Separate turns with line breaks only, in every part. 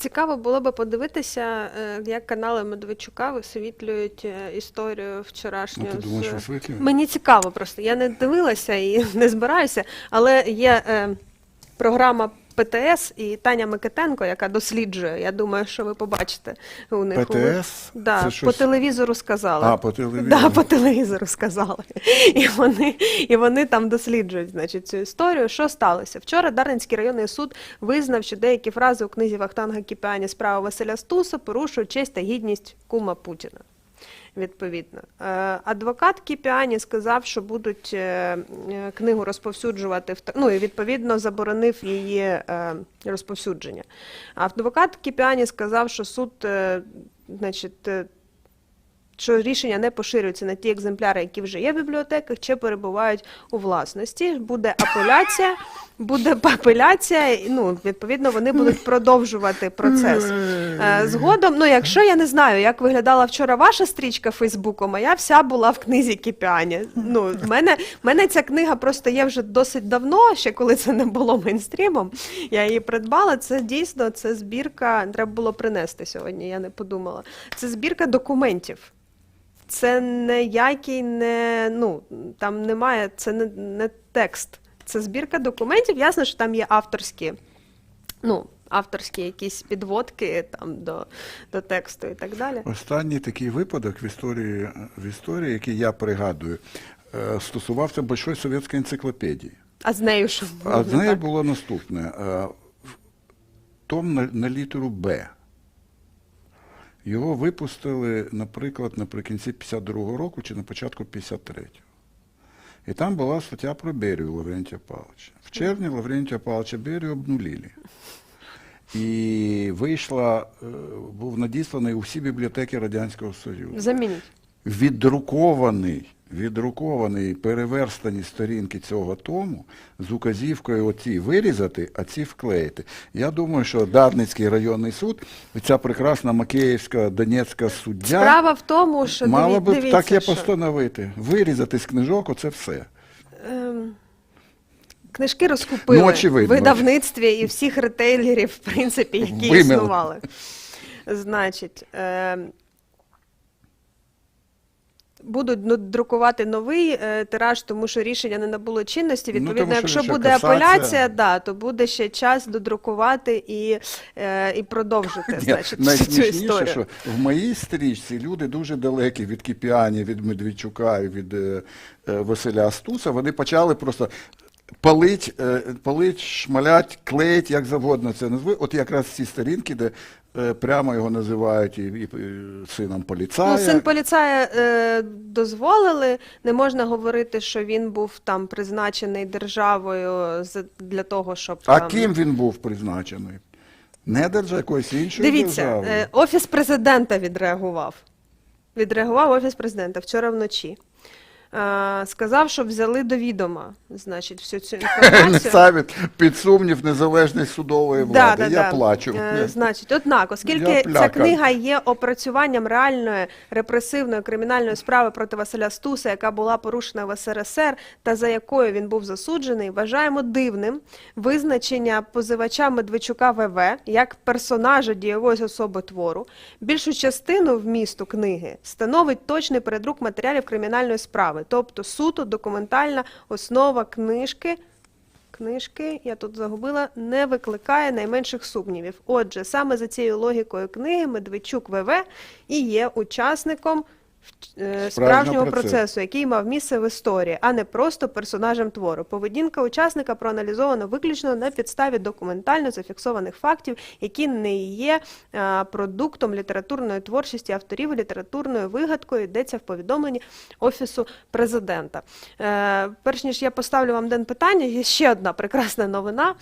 Цікаво було би подивитися, е, як канали Медведчука висвітлюють історію історію
Ну,
вчорашню.
ти думаєш, висвітлюють?
Мені цікаво просто. Я не дивилася і не збираюся, але є е, програма ПТС і Таня Микитенко, яка досліджує. Я думаю, що ви побачите у них.
ПТС?
Да,
Це
по телевізору сказали.
А, по телевізору.
Да, по телевізору сказали. І вони, і вони там досліджують значить, цю історію. Що сталося? Вчора Дарницький районний суд визнав, що деякі фрази у книзі Вахтанга Кіпіані справа Василя Стуса порушують честь та гідність кума Путіна. Відповідно, Е, адвокат Кіпіані сказав, що будуть е, е, книгу розповсюджувати ну і відповідно заборонив її розповсюдження. Адвокат Кіпіані сказав, що суд, значить, що рішення не поширюється на ті екземпляри, які вже є в бібліотеках, чи перебувають у власності. Буде апеляція, буде апеляція, ну, відповідно, вони будуть продовжувати процес. Е, Згодом, ну якщо я не знаю, як виглядала вчора ваша стрічка Фейсбуку, моя вся була в книзі Кіпіані. Ну, в мене, мене ця книга просто є вже досить давно, ще коли це не було мейнстрімом. Я її придбала. Це дійсно це збірка. Треба було принести сьогодні. Я не подумала. Це збірка документів. Це ніякий не ну там немає, це не, не текст. Це збірка документів. Ясно, що там є авторські, ну, авторські якісь підводки там до, до тексту і так далі.
Останній такий випадок в історії, в історії, який я пригадую, е, стосувався Большої совєтської енциклопедії.
А з нею що було?
А з нею
так?
було наступне. е, Том на, на літеру Б. Його випустили, наприклад, наприкінці 52-го року чи на початку 53-го. І там була стаття про Берію Лаврентія Павловича. В червні Лаврентія Павловича Берію обнулили. І вийшла, е, був надісланий у всі бібліотеки Радянського Союзу
Замініть.
віддрукований, віддрукований переверстані сторінки цього тому з указівкою оці вирізати, а ці вклеїти. Я думаю, що Дарницький районний суд, ця прекрасна Макеївська Донецька суддя,
Справа в тому, що
мала би
дивіться,
таке
що,
постановити. Вирізати з книжок оце все.
ем, Книжки розкупили
Ну,
в видавництві і всіх ретейлерів, в принципі, які
Вимили.
існували. Значить, ем, будуть ну, друкувати новий е, тираж, тому що рішення не набуло чинності.
Ну,
Відповідно,
тому
якщо буде
касація.
апеляція, да, то буде ще час додрукувати і, е, і продовжити
Ні,
значить, цю історію.
що в моїй стрічці люди дуже далекі від Кіпіані, від Медведчука і від е, е, Василя Астуса. Вони почали просто палить, е, палить, шмалять, клеїть, як завгодно це назви. От якраз ці сторінки, де е, прямо його називають і, і, і сином поліцая.
Ну, син поліцая е, дозволили. Не можна говорити, що він був там призначений державою з- для того, щоб
а
там...
ким він був призначений? Не держа якоїсь іншої
Дивіться,
держави.
е, офіс президента відреагував. Відреагував офіс президента вчора вночі. Сказав, що взяли до відома, значить, всю цю інформацію.
ставить під сумнів незалежність судової влади. Я плачу.
Е, Значить, однак, оскільки ця книга є опрацюванням реальної репресивної кримінальної справи проти Василя Стуса, яка була порушена в СРСР та за якою він був засуджений, вважаємо дивним визначення позивача Медведчука ВВ як персонажа дієвої особи твору. Більшу частину вмісту книги становить точний передрук матеріалів кримінальної справи, тобто суто документальна основа книжки книжки, я тут загубила, не викликає найменших сумнівів. Отже, саме за цією логікою книги Медведчук ВВ і є учасником е, справжнього
процесу.
процесу, який мав місце в історії, а не просто персонажем твору. Поведінка учасника проаналізована виключно на підставі документально зафіксованих фактів, які не є е, продуктом літературної творчості авторів, літературною вигадкою йдеться в повідомленні Офісу президента. Е, перш ніж я поставлю вам день питання, є ще одна прекрасна новина.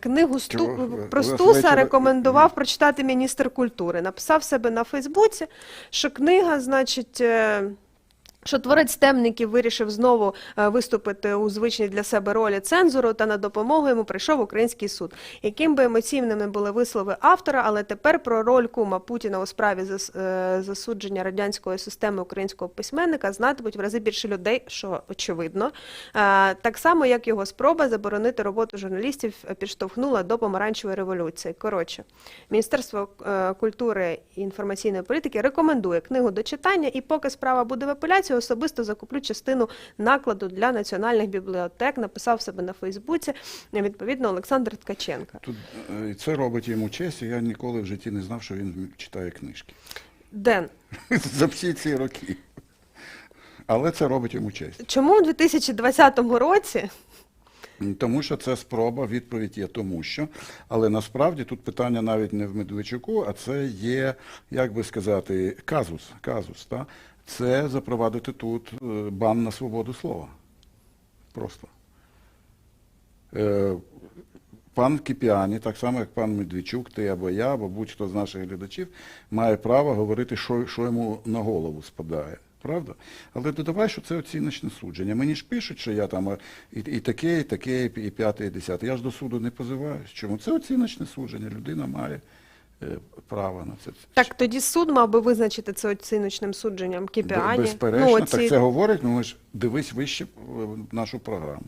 Книгу Сту... Про Стуса рекомендував прочитати міністр культури. Написав себе на Фейсбуці, що книга, значить. Е, Що творець темників вирішив знову е, виступити у звичній для себе ролі цензуру, та на допомогу йому прийшов український суд. Яким би емоційними були вислови автора, але тепер про роль кума Путіна у справі е, засудження радянської системи українського письменника знатимуть в рази більше людей, що очевидно. Е, Так само, як його спроба заборонити роботу журналістів підштовхнула до помаранчевої революції. Коротше, Міністерство культури і інформаційної політики рекомендує книгу до читання, і поки справа буде в апеляції, особисто закуплю частину накладу для національних бібліотек. Написав себе на Фейсбуці. Відповідно, Олександр Ткаченко.
Тут е, це робить йому честь, і я ніколи в житті не знав, що він читає книжки.
Ден,
За всі ці роки. Але це робить йому честь.
чому у 2020 році
Тому що це спроба, відповідь є тому що. Але насправді тут питання навіть не в Медведчуку, а це є, як би сказати, казус. казус та? Це запровадити тут е, бан на свободу слова. Просто. Е, Пан Кіпіані, так само як пан Медведчук, ти або я, або будь-хто з наших глядачів, має право говорити, що, що йому на голову спадає. Правда? Але додавай, що це оціночне судження. Мені ж пишуть, що я там і, і таке, і таке, і п'яте, і десяте. Я ж до суду не позиваюсь. Чому? Це оціночне судження. Людина має е, право на це.
так тоді суд мав би визначити це оціночним судженням Кіпіані?
Безперечно,
оці-
так це говорить, ну ми ж дивись вище е, нашу програму.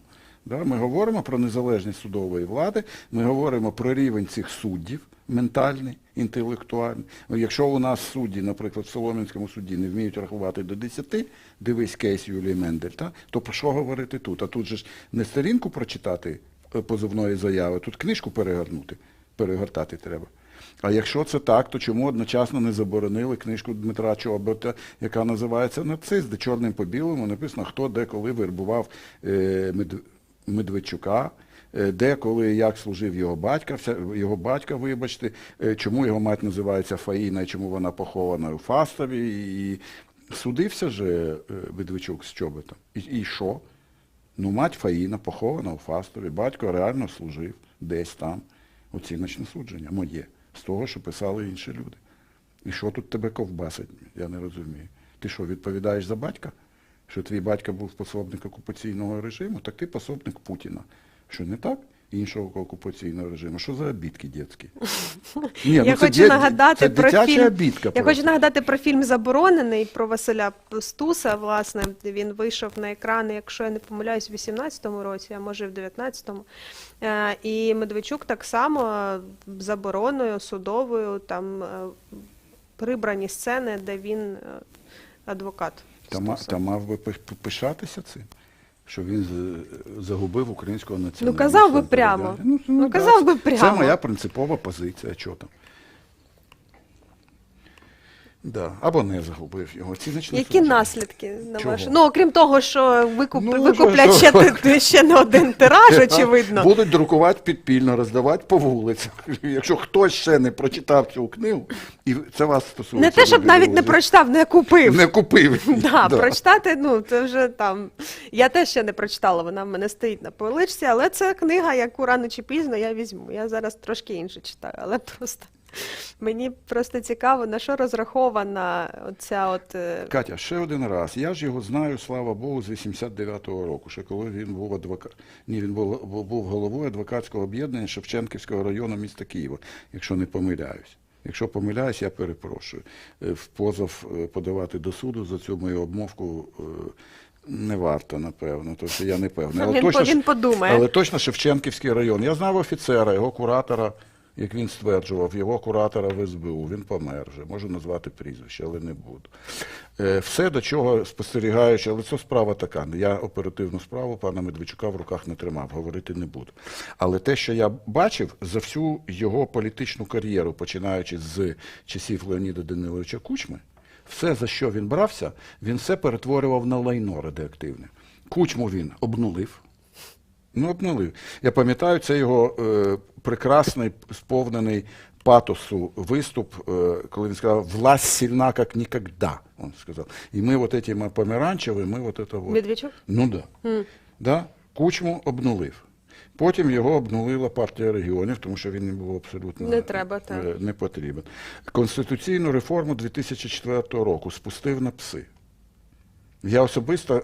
Да? Ми говоримо про незалежність судової влади, ми говоримо про рівень цих суддів, ментальний, інтелектуальний. Ну, Якщо у нас судді, наприклад, в Солом'янському суді не вміють рахувати до 10, дивись кейс Юлії Мендель, та? то про що говорити тут? А тут же ж не сторінку прочитати е, позовної заяви, тут книжку перегорнути, перегортати треба. А якщо це так, то чому одночасно не заборонили книжку Дмитра Чобота, яка називається «Нацист», де чорним по білому написано, хто де коли вербував е, Мед- Медведчука, е, де коли як служив його батька, його батька, вибачте, е, чому його мать називається Фаїна і чому вона похована у Фастові. І судився же Медведчук з Чоботом. І, і що? Ну, мать Фаїна похована у Фастові, батько реально служив десь там. Оціночне судження моє, з того, що писали інші люди. І що тут тебе ковбасить, я не розумію. Ти що, відповідаєш за батька? Що твій батько був пособник окупаційного режиму, так ти пособник Путіна. Що не так? Іншого окупаційного режиму. Що за обідки дітські? Ні,
я
ну це
хочу
дє-
нагадати
це
про
дитяча
фільм.
обідка
Я
просто.
хочу нагадати про фільм Заборонений про Василя Стуса. Власне, він вийшов на екрани, якщо я не помиляюсь, в 18-му році, а може в 19-му. Е, І Медведчук так само забороною судовою там е, прибрані сцени, де він е, адвокат.
Та, ма-
Стуса.
та мав би пиш- пишатися цим, що він загубив українського націоналіста.
Ну, казав би прямо.
Ну,
Ну,
ну
казав
би
би
Це моя принципова позиція, Чого там. Да. Або не загубив його. Оціночне
Які
судження.
наслідки на
Чого?
ваше? Ну, окрім того, що викуп...
Ну,
викуплять
що-
ще, те- ще не один тираж, очевидно.
Будуть друкувати підпільно, роздавати по вулицях. Якщо хтось ще не прочитав цю книгу, і це вас стосується.
Не те, щоб
любі
навіть не
друзі.
прочитав, не купив.
Не купив.
Да,
Да.
прочитати, ну це вже там. Я теж ще не прочитала, вона в мене стоїть на поличці, але це книга, яку рано чи пізно я візьму. Я зараз трошки інше читаю, але просто мені просто цікаво, на що розрахована оця от. е,
Катя, ще один раз. Я ж його знаю, слава Богу, з 89-го року, ще коли він був адвокат. Ні, він був, був- головою адвокатського об'єднання Шевченківського району міста Києва, якщо не помиляюсь. Якщо помиляюсь, я перепрошую. Е, В позов е, подавати до суду за цю мою обмовку не варто, напевно, тому що я не певний.
Він по- він подумає.
Але точно Шевченківський район. Я знав офіцера, його куратора, як він стверджував, його куратора в СБУ. Він помер вже. Можу назвати прізвище, але не буду. Е, Все, до чого спостерігаючи, але це справа така. Я оперативну справу пана Медведчука в руках не тримав, говорити не буду. Але те, що я бачив за всю його політичну кар'єру, починаючи з часів Леоніда Даниловича Кучми, все, за що він брався, він все перетворював на лайно радіоактивне. Кучму він обнулив. Ну, обнулив. Я пам'ятаю, це його е, прекрасний, сповнений патосу виступ, е, коли він сказав «Власть сильна, як ніколи». Он сказав. І ми вот этим помаранчеві, ми вот это вот.
Медведчук?
Ну да. да. Кучму обнулив. Потім його обнулила партія регіонів, тому що він не був абсолютно
Не треба, так.
е, не потрібен. Конституційну реформу 2004 року спустив на пси. Я особисто.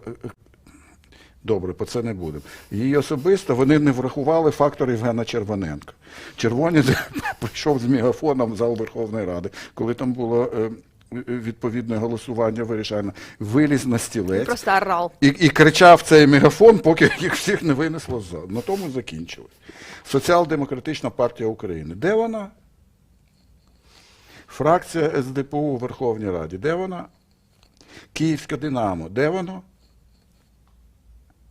Добре, по це не будемо. Її особисто вони не врахували фактор Євгена Червоненка. Червоні прийшов з мегафоном в зал Верховної Ради, коли там було е, відповідне голосування вирішальне, виліз на стілець
Просто орал.
і, і кричав цей мегафон, поки їх всіх не винесло з. На тому закінчили. Соціал-демократична партія України. Де вона? Фракція СДПУ у Верховній Раді. Де вона? Київська Динамо. Де воно?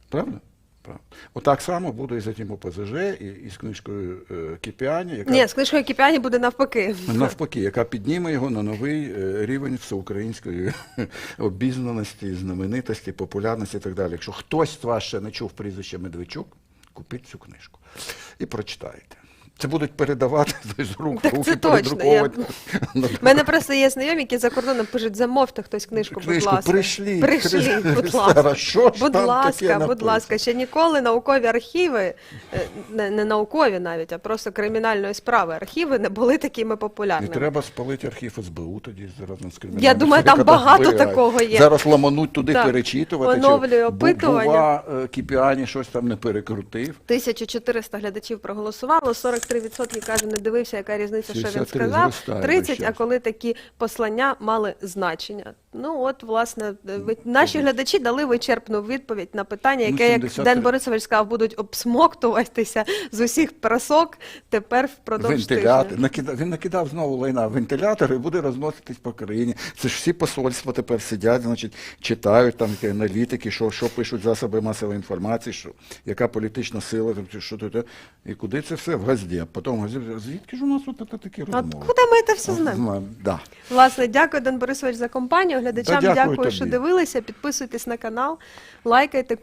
Правда? Правда. Отак само буде і за тим ОПЗЖ, і, і з книжкою е, Кіпіані, яка
Ні, з книжкою Кіпіані буде навпаки.
навпаки, яка підніме його на новий е, рівень всеукраїнської обізнаності, знаменитості, популярності і так далі. Якщо хтось з вас ще не чув прізвище Медведчук, купіть цю книжку і прочитайте. Це будуть передавати з рук в
Так
руки,
це точно,
передруковувати. на
У мене просто є знайомі, які за кордоном пишуть, замовте хтось книжку, будь
Книжку
ласка.
прийшліть,
Прийшліть, будь ласка.
що ж
будь
там
ласка,
таке
будь ласка. Ще ніколи наукові архіви, е, не, не наукові навіть, а просто кримінальної справи архіви не були такими
І
популярними.
треба спалити архів СБУ тоді разом з кримінальним.
Я думаю, там багато такого є.
Зараз ламануть туди
Так.
перечитувати.
Оновлює
чи
опитування.
Бува, е, Кіпіані щось там не перекрутив.
1400 глядачів проголосувало, 43% каже, не дивився, яка різниця, що він
63
сказав.
зростає
30, а коли такі послання мали значення. Ну от, власне, ви- наші глядачі дали вичерпну відповідь на питання,
Ну,
яке, як
73.
Ден Борисович сказав, будуть обсмоктуватися з усіх прасок тепер впродовж
Вентилятор.
тижня.
Він накидав знову лайна вентилятор і буде розноситись по країні. Це ж всі посольства тепер сидять, значить, читають там які аналітики, що, що пишуть засоби масової інформації, що, яка політична сила, там, чи що тут. І куди це все? В газді. А потім звідки ж у нас от такі
От
розмови?
куди ми це все знаємо?
Да.
Власне, дякую, Дон Борисович, за компанію. Глядачам
Та дякую
дякую, що
тобі.
дивилися. Підписуйтесь на канал, лайкайте,